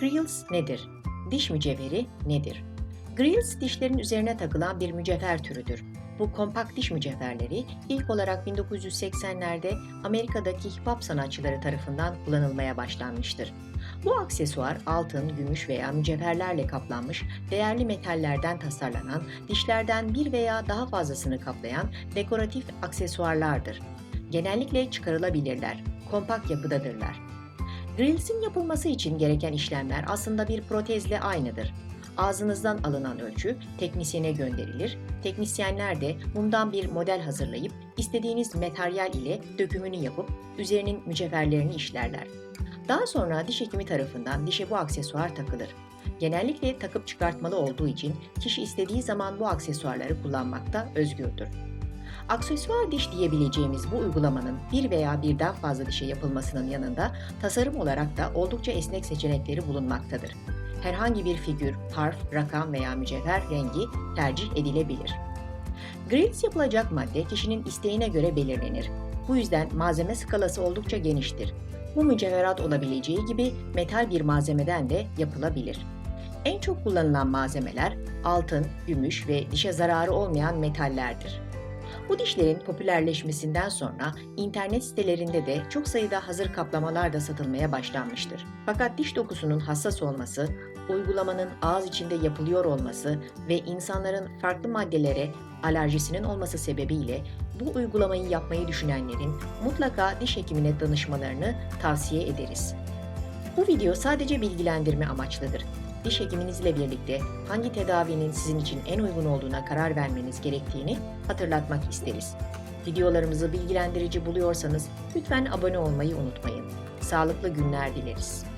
Grills nedir? Diş mücevheri nedir? Grills dişlerin üzerine takılan bir mücevher türüdür. Bu kompakt diş mücevherleri ilk olarak 1980'lerde Amerika'daki hip hop sanatçıları tarafından kullanılmaya başlanmıştır. Bu aksesuar altın, gümüş veya mücevherlerle kaplanmış değerli metallerden tasarlanan, dişlerden bir veya daha fazlasını kaplayan dekoratif aksesuarlardır. Genellikle çıkarılabilirler, kompakt yapıdadırlar. Grills'in yapılması için gereken işlemler aslında bir protezle aynıdır. Ağzınızdan alınan ölçü teknisyene gönderilir. Teknisyenler de bundan bir model hazırlayıp istediğiniz materyal ile dökümünü yapıp üzerinin mücevherlerini işlerler. Daha sonra diş hekimi tarafından dişe bu aksesuar takılır. Genellikle takıp çıkartmalı olduğu için kişi istediği zaman bu aksesuarları kullanmakta özgürdür. Aksesuar diş diyebileceğimiz bu uygulamanın bir veya birden fazla dişe yapılmasının yanında tasarım olarak da oldukça esnek seçenekleri bulunmaktadır. Herhangi bir figür, harf, rakam veya mücevher rengi tercih edilebilir. Grills yapılacak madde kişinin isteğine göre belirlenir. Bu yüzden malzeme skalası oldukça geniştir. Bu mücevherat olabileceği gibi metal bir malzemeden de yapılabilir. En çok kullanılan malzemeler altın, gümüş ve dişe zararı olmayan metallerdir. Bu dişlerin popülerleşmesinden sonra internet sitelerinde de çok sayıda hazır kaplamalar da satılmaya başlanmıştır. Fakat diş dokusunun hassas olması, uygulamanın ağız içinde yapılıyor olması ve insanların farklı maddelere alerjisinin olması sebebiyle bu uygulamayı yapmayı düşünenlerin mutlaka diş hekimine danışmalarını tavsiye ederiz. Bu video sadece bilgilendirme amaçlıdır. Diş hekiminizle birlikte hangi tedavinin sizin için en uygun olduğuna karar vermeniz gerektiğini hatırlatmak isteriz. Videolarımızı bilgilendirici buluyorsanız lütfen abone olmayı unutmayın. Sağlıklı günler dileriz.